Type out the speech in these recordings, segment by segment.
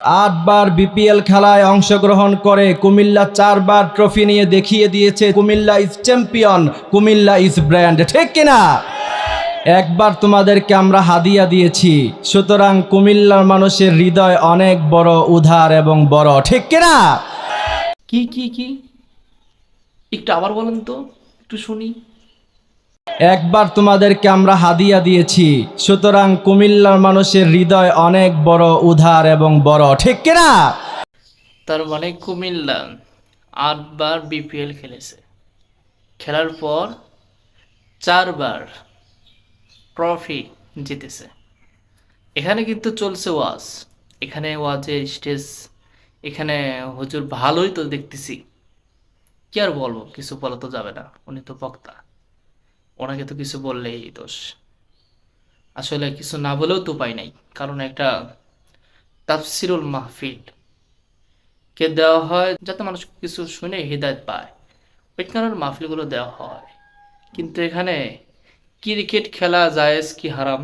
আটবার বিপিএল খেলায় অংশগ্রহণ করে। কুমিল্লা চারবার ট্রফি নিয়ে দেখিয়ে দিয়েছে Comilla is champion Comilla is brand ঠিক কিনা? একবার তোমাদেরকে আমরা হাদিয়া দিয়েছি, সুতরাং কুমিল্লার মানুষের হৃদয় অনেক বড় উধার এবং বড়, ঠিক কিনা? কি কি কি? একটু আবার বলেন তো, একটু শুনি। একবার তোমাদেরকে আমরা হাদিয়া দিয়েছি, সুতরাং কুমিল্লার মানুষের হৃদয় অনেক বড় উদার এবং বড়, ঠিক কিনা? তার মানে কুমিল্লা আটবার বিপিএল খেলেছে। খেলার পর চারবার ট্রফি জিতেছে। এখানে কিন্তু চলছে ওয়াজ। এখানে ওয়াজের স্টেজ এখানে হুজুর ভালোই তো দেখতেছি। কি আর বলব, কিছু বলা তো যাবে না, উনি তো বক্তা। ওনাকে তো কিছু বললেই দোষ। আসলে কিছু না বলেও তো উপায় নাই, কারণ একটা তাফসিরুল মাহফিল। কে দেওয়া হয়, যাতে মানুষ কিছু শুনে হৃদায়ত পায়। ওই কারণে মাহফিলগুলো দেওয়া হয়। কিন্তু এখানে ক্রিকেট খেলা জায়েজ কি হারাম?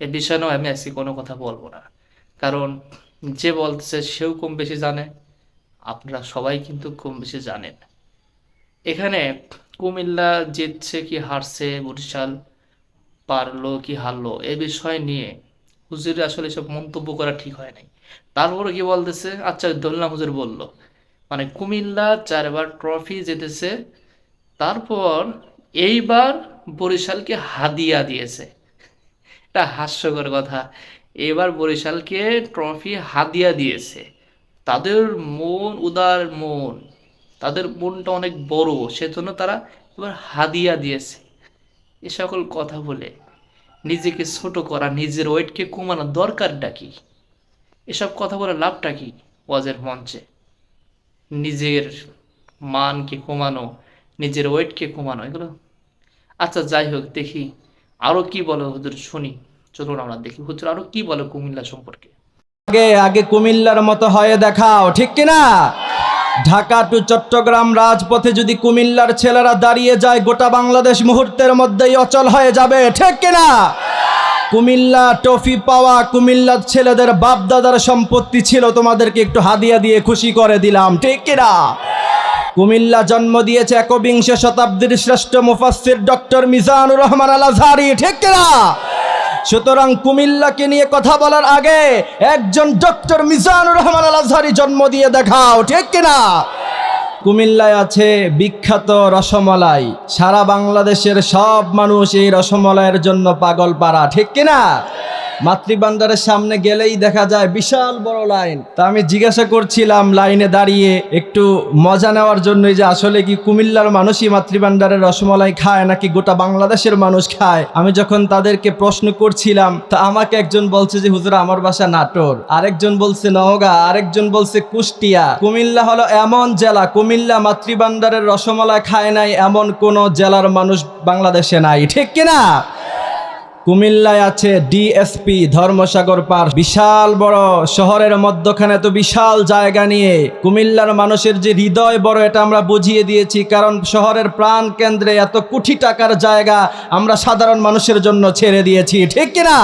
এ বিষয়ে নিয়েও আমি আজকে কোনো কথা বলব না। কারণ যে বলতেছে সেও কম বেশি জানে, আপনারা সবাই কিন্তু কম বেশি জানেন। এখানে কুমিল্লা জিতছে কি হারছে বরিশাল, পারল কি হারলো, এ বিষয় নিয়ে হুজুর আসলে সব মন্তব্য করা ঠিক হয় নাই। তারপরে কি বলতেছে? আচ্ছা ধরলাম হুজুর বলল মানে কুমিল্লা চারবার ট্রফি জিতেছে, তারপর এইবার বরিশালকে হাদিয়া দিয়েছে। এটা হাস্যকর কথা। এবার বরিশালকে ট্রফি হাদিয়া দিয়েছে। তাদের মন উদার মন। তাদের মনটা অনেক বড়, সেজন্য তারা এবার হাদিয়া দিয়েছে। এ সকল কথা বলে নিজেকে ছোট করা, নিজের ওয়েটকে কমানোর দরকারটা কি? এসব কথা বলে লাভটা কি ওয়াজের মঞ্চে? নিজের মানকে কমানো, নিজের ওয়েটকে কমানো, এগুলো? আচ্ছা যাই হোক, দেখি আরও কি বলে হুজুর, শুনি। চলুন আমরা দেখি, হুজুর আরও কি বলে কুমিল্লা সম্পর্কে? আগে আগে কুমিল্লার মতো হয়ে দেখাও, ঠিক কিনা? ঢাকা টু চট্টগ্রাম রাজপথে যদি কুমিল্লার ছেলেরা দাঁড়িয়ে যায়, গোটা বাংলাদেশ মুহূর্তের মধ্যেই অচল হয়ে যাবে। ঠিক কিনা? কুমিল্লা ট্রফি পাওয়া কুমিল্লার ছেলেদের বাপ দাদার সম্পত্তি ছিল, তোমাদেরকে একটু হাদিয়া দিয়ে খুশি করে দিলাম। ঠিক কিনা? কুমিল্লা জন্ম দিয়েছে একবিংশ শতাব্দীর শ্রেষ্ঠ মুফাসসির ডক্টর মিজানুর রহমান আল ঠিক কিনা? সুতরাং কুমিল্লাকে নিয়ে কথা বলার আগে একজন ডক্টর মিজানুর রহমান আল আজহারি জন্ম দিয়ে দেখাও, ঠিক কিনা? কুমিল্লায় আছে বিখ্যাত রসমলাই। সারা বাংলাদেশের সব মানুষ এই রসমলাইয়ের জন্য পাগল পাড়া ঠিক কিনা? মাতৃবান্দারের সামনে গেলেই দেখা যায় বিশাল বড় লাইন। তা আমি জিজ্ঞাসা করছিলাম লাইনে দাঁড়িয়ে একটু মজা নেওয়ার জন্য যে আসলে কি কুমিল্লার মানুষই মাতৃবান্দারের রসমলাই খায় নাকি গোটা বাংলাদেশের মানুষ খায়? আমি যখন তাদেরকে প্রশ্ন করছিলাম, তা আমাকে একজন বলছে যে, হুজুর, আমার বাসা নাটোর। আরেকজন বলছে, নওগাঁ। আরেকজন বলছে, কুষ্টিয়া। কুমিল্লা হলো এমন জেলা, কুমিল্লা মাতৃবান্দারের রসমলাই খায় নাই এমন কোন জেলার মানুষ বাংলাদেশে নাই। ঠিক কিনা? কুমিল্লায় আছে ডিএসপি ধর্মসাগর পার্ক বিশাল বড় শহরের মধ্যখানে তো বিশাল জায়গা নিয়ে। কুমিল্লার মানুষের যে হৃদয় বড়, এটা আমরা বুঝিয়ে দিয়েছি। কারণ শহরের প্রাণ কেন্দ্রে এত কোটি টাকার জায়গা আমরা সাধারণ মানুষের জন্য ছেড়ে দিয়েছি। ঠিক কিনা?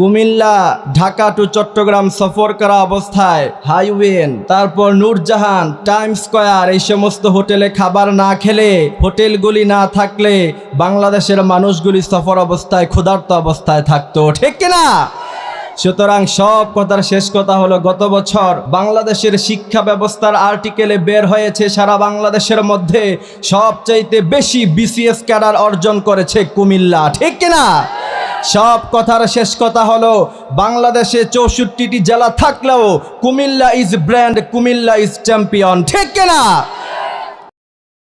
কুমিল্লা, ঢাকা টু চট্টগ্রাম সফর করা অবস্থায় হাইওয়েন তারপর নূরজাহান টাইম স্কয়ার এই সমস্ত হোটেলে খাবার না খেলে, হোটেলগুলি না থাকলে বাংলাদেশের মানুষগুলি সফর অবস্থায় ক্ষুধার্ত অবস্থায় থাকতো, ঠিক কিনা? সুতরাং সব কথার শেষ কথা হলো, গত বছর বাংলাদেশের শিক্ষা ব্যবস্থার আর্টিকেলে বের হয়েছে, সারা বাংলাদেশের মধ্যে সবচাইতে বেশি বিসিএস ক্যাডার অর্জন করেছে কুমিল্লা, ঠিক কিনা? সব কথার শেষ কথা হলো, বাংলাদেশে চৌষট্টিটি জেলা থাকলেও Comilla is brand Comilla is champion ঠিক কিনা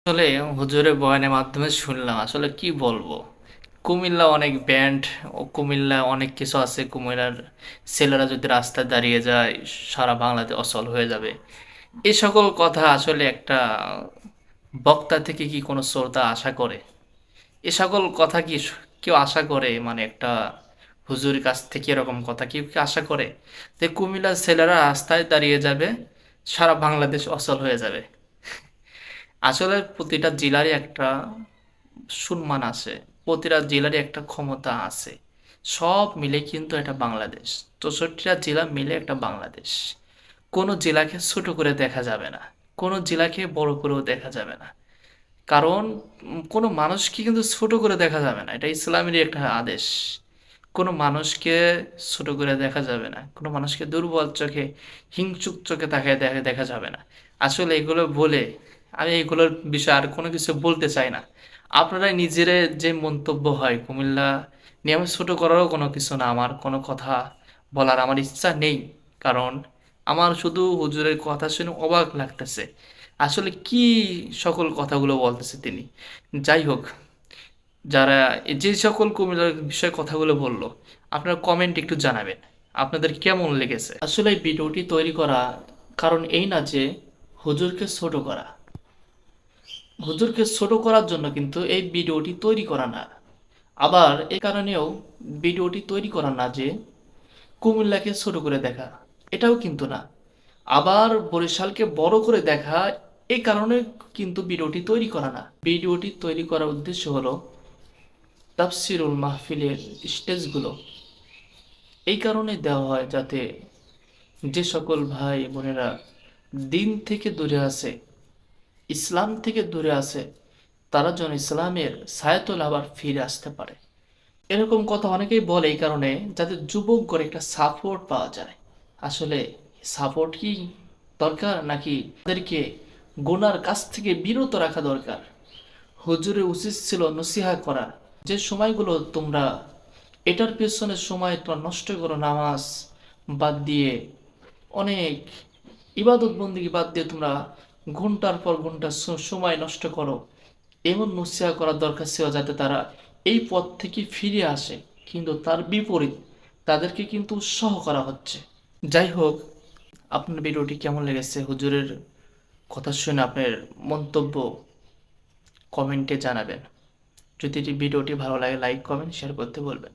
আসলে হুজুরের বয়ানের মাধ্যমে শুনলাম, আসলে কি বলব? কুমিল্লা অনেক ব্যান্ড ও কুমিল্লা অনেক কিছু আছে, কুমিল্লার ছেলেরা যদি রাস্তায় দাঁড়িয়ে যায়, সারা বাংলাদেশ অচল হয়ে যাবে। এ সকল কথা আসলে একটা বক্তা থেকে কি কোনো শ্রোতা আশা করে? এ সকল কথা কি কেউ আশা করে মানে একটা হুজুরের কাছ থেকে এরকম কথা, কেউ কি আশা করে যে কুমিল্লার ছেলেরা রাস্তায় দাঁড়িয়ে যাবে, সারা বাংলাদেশ অচল হয়ে যাবে? আসলে প্রতিটা জেলারই একটা সম্মান আছে, প্রতিটা জেলারই একটা ক্ষমতা আছে, সব মিলে কিন্তু এটা বাংলাদেশ। চৌষট্টিটা জেলা মিলে একটা বাংলাদেশ। কোনো জেলাকে ছোট করে দেখা যাবে না, কোনো জেলাকে বড় করেও দেখা যাবে না। কারণ কোনো মানুষকে কিন্তু ছোট করে দেখা যাবে না। এটা ইসলামেরই একটা আদেশ। কোনো মানুষকে ছোট করে দেখা যাবে না। কোনো মানুষকে দুর্বল চোখে, হিংসুক চোখে দেখা দেখা যাবে না। আসলে এগুলো বলে আমি এগুলোর বিষয়ে আর কোনো কিছু বলতে চাই না। আপনারা নিজেরা যে মন্তব্য হয়, কুমিল্লা নিয়ে আমি ছোট করারও কোনো কিছু না। আমার কোনো কথা বলার আমার ইচ্ছা নেই। কারণ আমার শুধু হুজুরের কথা শুনে অবাক লাগতেছে। আসলে কি সকল কথাগুলো বলতেছে তিনি? যাই হোক, যারা যে সকল কুমিল্লার বিষয়ে কথাগুলো বলল, আপনারা কমেন্ট একটু জানাবেন। আপনাদের কেমন লেগেছে? আসলে এই ভিডিওটি তৈরি করা কারণ এই না যে হুজুরকে ছোট করা। হুজুরকে ছোট করার জন্য কিন্তু এই ভিডিওটি তৈরি করা না। আবার এ কারণেও ভিডিওটি তৈরি করা না যে কুমিল্লাকে ছোট করে দেখা, এটাও কিন্তু না। আবার বরিশালকে বড় করে দেখা এই কারণে কিন্তু ভিডিওটি তৈরি করা না। ভিডিওটি তৈরি করার উদ্দেশ্য হলো তাফসিরুল মাহফিলের স্টেজগুলো। এই কারণে দেওয়া হয় যাতে যে সকল ভাই বোনেরা দিন থেকে দূরে আছে, ইসলাম থেকে দূরে আছে, তারা যেন ইসলামের সায়াতুল আবার ফিরে আসতে পারে। এরকম কথা অনেকেই বলে এই কারণে যাতে যুবক করে একটা সাপোর্ট পাওয়া যায়। আসলে সাপোর্ট কি দরকার নাকি তাদেরকে গোনার কাছ থেকে বিরত রাখা দরকার। হুজুরের উচিত ছিল নসিহা করা যে সময়গুলো তোমরা এটার পেছনে সময় তোমরা নষ্ট করো নামাজ বাদ দিয়ে, অনেক ইবাদত বন্দিকে বাদ দিয়ে তোমরা ঘণ্টার পর ঘণ্টা সময় নষ্ট করো, এমন নসিহা করার দরকার ছিল যাতে তারা এই পথ থেকে ফিরে আসে। কিন্তু তার বিপরীত তাদেরকে কিন্তু উৎসাহ করা হচ্ছে। যাই হোক, আপনার ভিডিওটি কেমন লেগেছে? হুজুরের কথা শুনে আপনার মন্তব্য কমেন্টে জানাবেন। যদি ভিডিওটি ভালো লাগে লাইক কমেন্ট শেয়ার করতে বলবেন